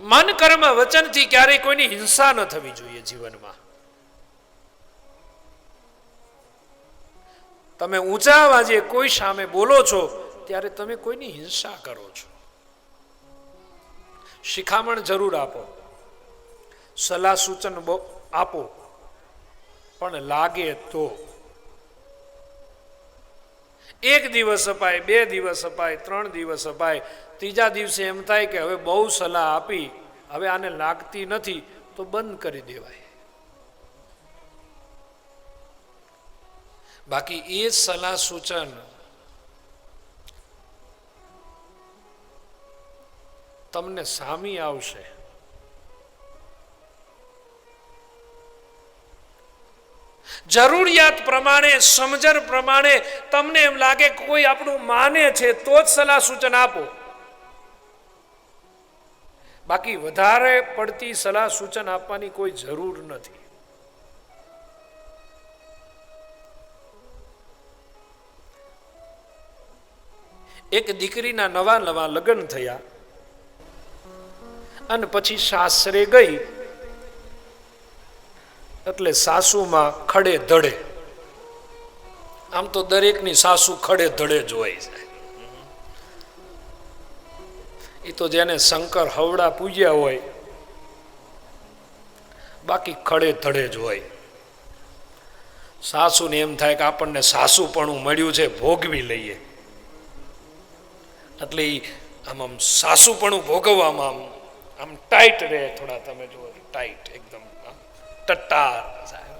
મન કર્મ વચનથી ક્યારેય કોઈની હિંસા ન થવી જોઈએ જીવનમાં. તમે ઊંચા વાજે કોઈ સામે બોલો છો, ત્યારે તમે કોઈની હિંસા કરો છો. શિખામણ જરૂર આપો. સલાહ સૂચન આપો. પણ લાગે તો. એક દિવસ અપાય, બે દિવસ અપાય, ત્રણ દિવસ અપાય ત્રીજા દિવસે એમ થાય કે હવે બહુ સલાહ આપી, હવે આને લાગતી નથી, તો બંધ કરી દેવાય. બાકી એ સલાહ સૂચન તમને સામી આવશે. જરૂરિયાત પ્રમાણે, સમજણ પ્રમાણે તમને એમ લાગે કોઈ આપણું માને છે, તો જ સલાહ સૂચન આપો. બાકી વધારે પડતી સલાહ સૂચન આપવાની કોઈ જરૂર નથી. એક દીકરીના નવા નવા લગ્ન થયા. અને પછી સાસરે ગઈ. એટલે સાસુમાં ખડે ધડે. આમ તો દરેકની સાસુ ખડે ધડે જ હોય છે. એ તો જેને શંકર હવડા પૂજ્યા હોય, બાકી ખડે ધડે જ હોય. સાસુને એમ થાય કે આપણને સાસુપણું મળ્યું છે, ભોગવી લઈએ. એટલે આમ આમ સાસુપણું ભોગવવામાં આમ આમ ટાઈટ રહે થોડા તમે જુઓ, ટાઈટ એકદમ સાહેબ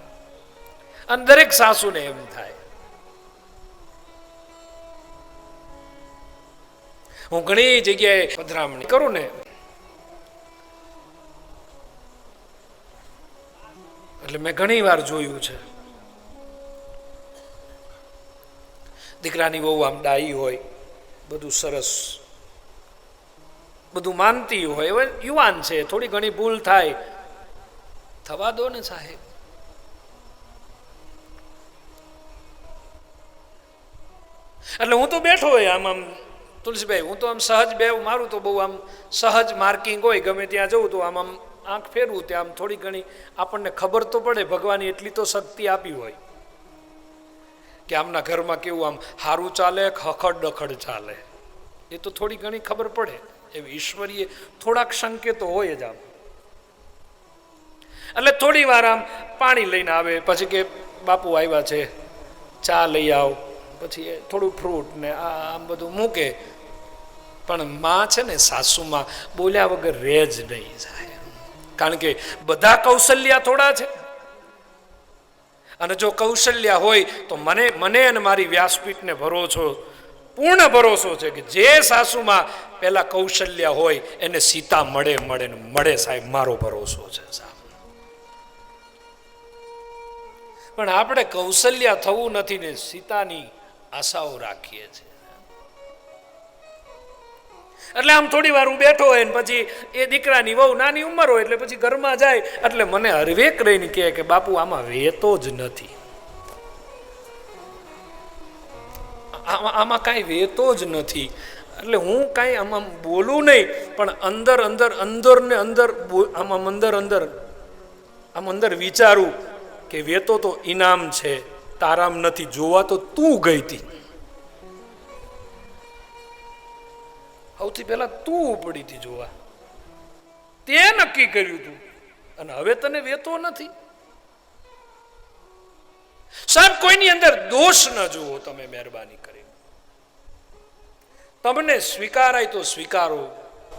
અને દરેક સાસુને એમ થાય. હું ઘણી જગ્યાએ પધરામણી કરું ને. એટલે મેં ઘણી વાર જોયું છે. દીકરાની બહુ આમ ડાઈ હોય, બધું સરસ, બધું માનતી હોય, હવે યુવાન છે, થોડી ઘણી ભૂલ થાય. થવા દો ને સાહેબ. એટલે હું તો બેઠો હોય આમ આમ. તુલસીભાઈ હું તો આમ સહજ બે, મારું તો બહુ આમ સહજ માર્કિંગ હોય, ગમે ત્યાં જવું તો આમ આમ આંખ ફેરવું ત્યાં આમ થોડી ઘણી આપણને ખબર તો પડે, ભગવાને એટલી તો શક્તિ આપી હોય. કે આમના ઘરમાં કેવું આમ સારું ચાલે ખખડ ડખડ ચાલે. એ તો થોડી ઘણી ખબર પડે. એવી ઈશ્વરીય થોડાક સંકેતો હોય જ આમ. એટલે થોડી વાર આમ પાણી લઈને આવે, પછી કે બાપુ આવ્યા છે, ચા લઈ આવ, પછી થોડું ફ્રૂટ ને આ આમ બધું મૂકે પણ માં છે ને સાસુમાં બોલ્યા વગર રહે જ નહીં જાય. કારણ કે બધા કૌશલ્યા થોડા છે. અને જો કૌશલ્ય હોય તો મને મને અને મારી વ્યાસપીઠને ભરોસો, પૂર્ણ ભરોસો છે કે જે સાસુમાં પહેલાં કૌશલ્ય હોય એને સીતા મળે મળે ને મળે સાહેબ, મારો ભરોસો છે સાહેબ. પણ આપણે કૌશલ્ય થવું નથી ને સીતાની આશાઓ રાખીએ છીએ. એટલે આમ થોડી વાર હું બેઠો હોય ને પછી એ દીકરાની વહુ નાની ઉંમર હોય એટલે પછી ઘરમાં જાય, એટલે મને હરવેક રહીને કહે કે બાપુ, આમાં વેતો જ નથી. આમાં આમાં કાંઈ વેતો જ નથી. એટલે હું કાંઈ આમાં બોલું નહીં, પણ અંદર અંદર અંદર ને અંદર આમાં અંદર અંદર, આમ અંદર વિચારું કે વેતો તો ઇનામ છે, તારામ નથી, જોવા તો તું ગઈ હતી સૌથી પહેલા તું ઉપડી હતી જોવા. તે નક્કી કર્યું તું. અને હવે તને વેતો નથી. સાહેબ, કોઈની અંદર દોષ ન જુઓ, તમે મહેરબાની કરી તમને સ્વીકારાય તો સ્વીકારો.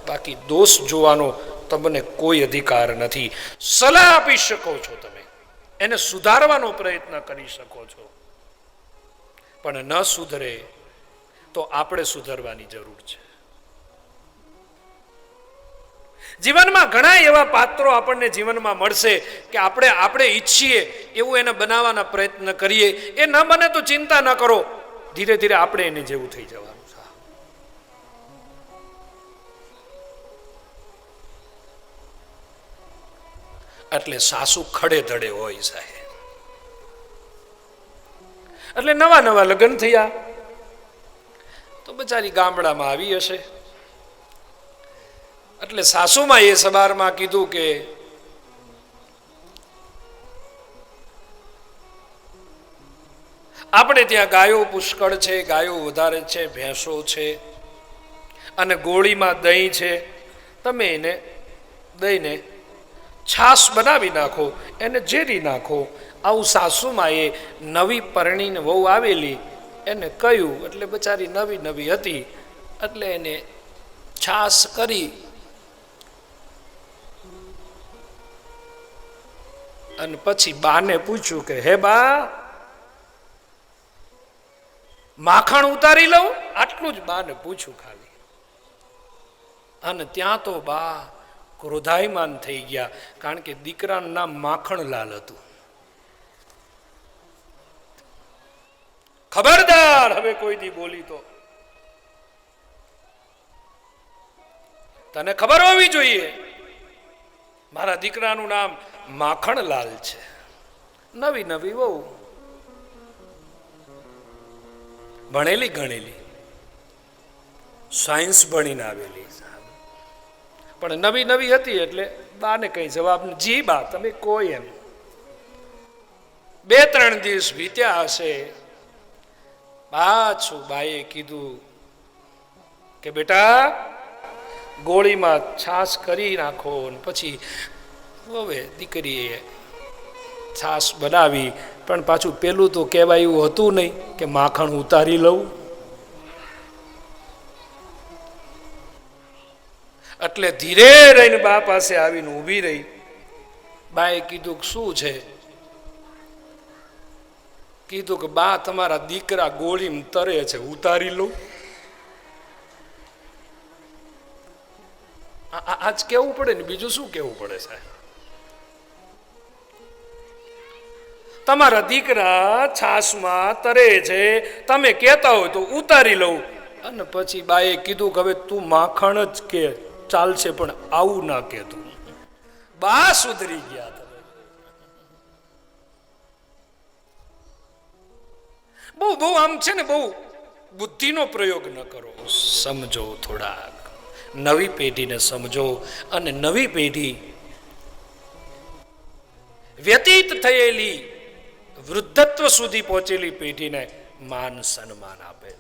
બાકી દોષ જોવાનો તમને કોઈ અધિકાર નથી. સલાહ આપી શકો છો તમે. એને સુધારવાનો પ્રયત્ન કરી શકો છો. પણ ન સુધરે તો આપણે સુધરવાની જરૂર છે. જીવનમાં ઘણા એવા પાત્રો આપણને જીવનમાં મળશે કે આપણે આપણે ઈચ્છીએ એવું એને બનાવવાના પ્રયત્ન કરીએ. એ ન બને તો ચિંતા ન કરો. ધીરે ધીરે આપણે એને જેવું થઈ જવાનું છે. એટલે સાસુ ખડે ધડે હોય સાહેબ. એટલે નવા નવા લગ્ન થયા. તો બચારી ગામડામાં આવી હશે. એટલે સાસુમાં એ સવારમાં કીધું કે, આપણે ત્યાં ગાયો પુષ્કળ છે, ગાયો વધારે છે, ભેંસો છે અને ગોળીમાં દહીં છે. તમે એને દહીંને છાશ બનાવી નાખો, એને ઝેરી નાખો. આવું સાસુમાં એ નવી પરણીને વહુ આવેલી, એને કહ્યું, એટલે બચારી નવી નવી હતી, એટલે એને છાશ કરી અને પછી બાને પૂછ્યું કે, હે બા, માખણ ઉતારી લઉં? આટલું જ બાને પૂછ્યું ખાલી. અને ત્યાં તો બા ક્રોધાયમાન થઈ ગયા, કારણ કે દીકરાનું નામ માખણલાલ હતું. ખબરદાર, હવે કોઈ દી બોલી તો. તને ખબર હોવી જોઈએ, મારા દીકરાનું નામ માખણલાલ છે. નવી નવી વહુ. ભણેલી ગણેલી. સાયન્સ ભણીને આવેલી. પણ નવી નવી હતી એટલે બાને કઈ જવાબ જી બા, તમે કોઈ એમ. બે ત્રણ દિવસ વીત્યા હશે. પાછું બાએ કીધું કે બેટા, ગોળીમાં છાશ કરી નાખો ને પછી હવે દીકરીએ છાશ બનાવી, પણ પાછું પેલું તો કહેવાયું હતું નહીં કે માખણ ઉતારી લઉં. એટલે ધીરે રહીને બા પાસે આવીને ઊભી રહી. બાએ કીધું કે શું છે? કીધું કે બા, તમારા દીકરા ગોળીમાં તરે છે, ઉતારી લઉં. આજ કેવું પડે ને? બીજું શું કેવું પડે સાહેબ? તમારા દીકરા છાસમાં તરે છે. તમે કહેતા હોય તો ઉતારી લઉં. અને પછી બાએ કીધું કે હવે તું માખણ જ કે, ચાલશે પણ આવું ના કે તું બા સુધરી ગયા તમે. બહુ બહુ આમ છે ને બહુ બુદ્ધિનો પ્રયોગ ન કરો. સમજો થોડાક. નવી પેઢીને સમજો અને નવી પેઢી વ્યતીત થયેલી વૃદ્ધત્વ સુધી પહોંચેલી પેઢીને માન સન્માન આપે